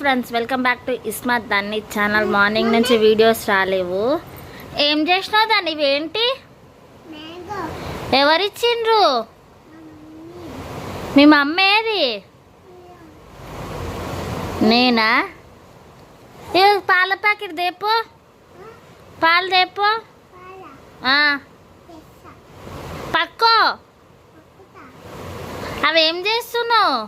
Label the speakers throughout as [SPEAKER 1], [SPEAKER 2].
[SPEAKER 1] Friends welcome back to Ismat దాన్ని channel morning నుంచి videos రాలేవు. ఏం చేసినావు దాన్ని? ఇవేంటి? ఎవరిచ్చిండ్రు? మీ మమ్మ ఏది? నేనా? ఏ పాల ప్యాకెట్ దేపో. పాలు దేపో. పక్కో. అవి ఏం చేస్తున్నావు?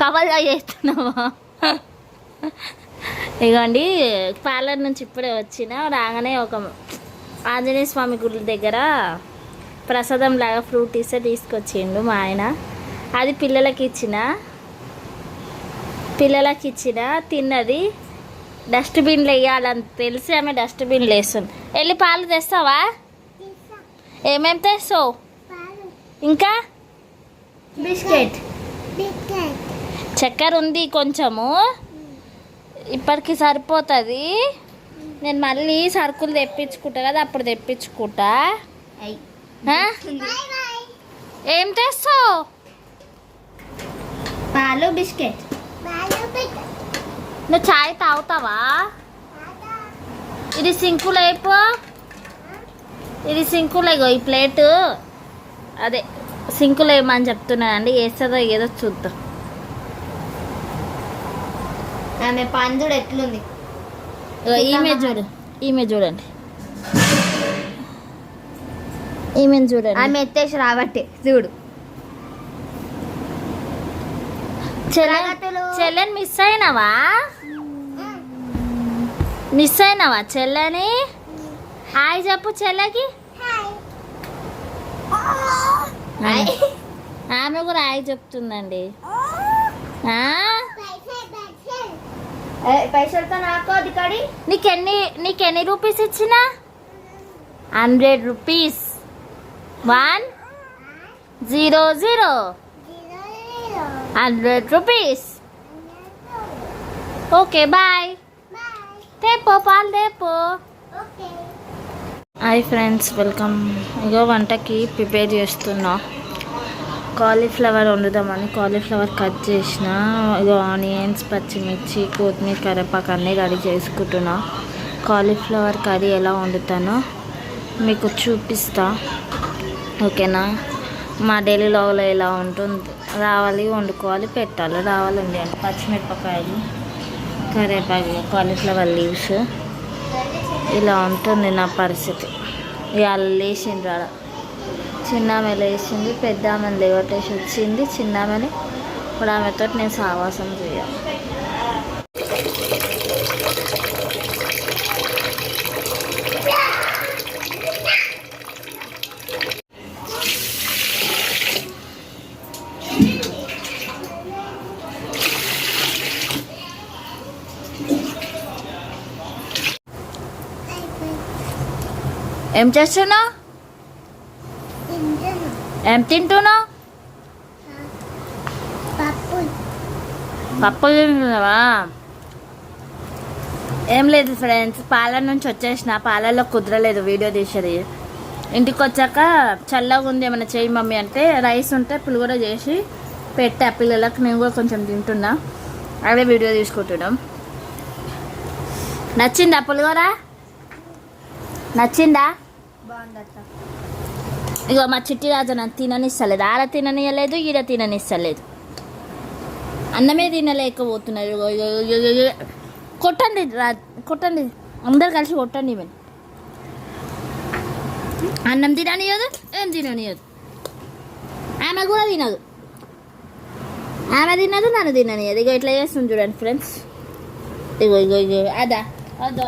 [SPEAKER 1] కవల్గా చేస్తున్నావా? ఇగోండి పార్లర్ నుంచి ఇప్పుడే వచ్చిన రాగానే ఒక ఆంజనేయ స్వామి గుడి దగ్గర ప్రసాదం లాగా ఫ్రూట్ ఇస్తే తీసుకొచ్చిండు మా ఆయన. అది పిల్లలకి ఇచ్చిన. పిల్లలకి ఇచ్చిన తిన్నది. డస్ట్బిన్లో వేయాలని తెలిసి ఆమె డస్ట్బిన్లో వేస్తుంది వెళ్ళి పాలు తెస్తావా? ఏమేమి తెస్తావు? ఇంకా? బిస్కెట్. చక్కెర ఉంది కొంచెము. ఇప్పటికి సరిపోతుంది. నేను మళ్ళీ సరుకులు తెప్పించుకుంటా కదా అప్పుడు తెప్పించుకుంటా. ఏం తెస్తావు?
[SPEAKER 2] పాలు బిస్కెట్.
[SPEAKER 1] నువ్వు చాయ్ తాగుతావా? ఇది సింకులు అయిపో ఇది సింకులు ఇగో ఈ ప్లేట్? అదే సింకులు వేయమని చెప్తున్నానండి వేస్తుందో ఏదో చూద్దాం.
[SPEAKER 2] ఆమె పందుడు ఎట్లుంది.
[SPEAKER 1] ఈమె చూడు. ఈమె చూడండి. ఈమెను చూడండి.
[SPEAKER 2] ఆమె ఎత్తేసి రాబట్టే. చూడు.
[SPEAKER 1] చెల్లెని మిస్ అయినావా? మిస్ అయినావా చెల్లెని? హాయ్ చెప్పు చెల్లెకి. ఆమె కూడా హాయ్ చెప్తుందండి.
[SPEAKER 2] పైసలతో నాకు
[SPEAKER 1] నీకెన్ని నీకెన్ని రూపీస్ ఇచ్చిన? Hundred rupees. One zero zero. Hundred rupees. Okay bye.
[SPEAKER 3] Bye.
[SPEAKER 1] తేపో పాలు తేపో
[SPEAKER 3] ఓకే.
[SPEAKER 1] హాయ్ ఫ్రెండ్స్ వెల్కమ్ ఇగో వంటకి ప్రిపేర్ చేస్తున్నా. కాలీఫ్లవర్ వండుదామని కాలీఫ్లవర్ కట్ చేసిన. ఇగో ఆనియన్స్ పచ్చిమిర్చి కొత్తిమీర కరివేపాకు అన్నీ రెడీ చేసుకుంటున్నా. కాలీఫ్లవర్ కర్రీ ఎలా వండుతానో మీకు చూపిస్తా. ఓకేనా? మా డైలీ లాగ్లో ఎలా ఉంటుంది? రావాలి వండుకోవాలి పెట్టాలి. రావాలి అంటే పచ్చిమిరపకాయలు కరివేపాకు కాలీఫ్లవర్ లీవ్స్ ఇలా ఉంటుంది నా పరిస్థితి. ఇవాళ లేచిండ్రు ఆడ. చిన్న ఆమె లేచింది పెద్ద ఆమెను లేవటేసి వచ్చింది. చిన్న ఆమెని ఇప్పుడు ఆమెతో నేను సావాసం చేయాలి. ఏం చేస్తున్నావు? ఏం తింటున్నావు?
[SPEAKER 3] పప్పు.
[SPEAKER 1] తింటున్నావా? ఏం లేదు ఫ్రెండ్స్ పాలన నుంచి వచ్చేసిన. పాలలో కుదరలేదు వీడియో తీసేది. ఇంటికి వచ్చాక చల్లగా ఉంది ఏమైనా చేయి మమ్మీ అంటే రైస్ ఉంటే పులిగూర చేసి పెట్టా. పిల్లలకు నేను కూడా కొంచెం తింటున్నా. అదే వీడియో తీసుకుంటున్నాం. నచ్చిందా పులిగూర నచ్చిందా?
[SPEAKER 2] ఇక
[SPEAKER 1] ఇగో మా చిట్టి రాజు నన్ను తిననిస్తలేదు. ఆడ తిననియలేదు ఈడ తిననిస్తలేదు. అన్నమే తినలేకపోతున్నారు. కొట్టండి రా కొట్టండి. అందరు కలిసి కొట్టండి మేము అన్నం తిననియదు ఏం తిననియదు. ఆమె కూడా తినదు. ఆమె తినదు నన్ను తిననియదు. ఇక ఇట్లా చేస్తుంది చూడండి ఫ్రెండ్స్. ఇగో ఇగో ఇగో. అదా అదో.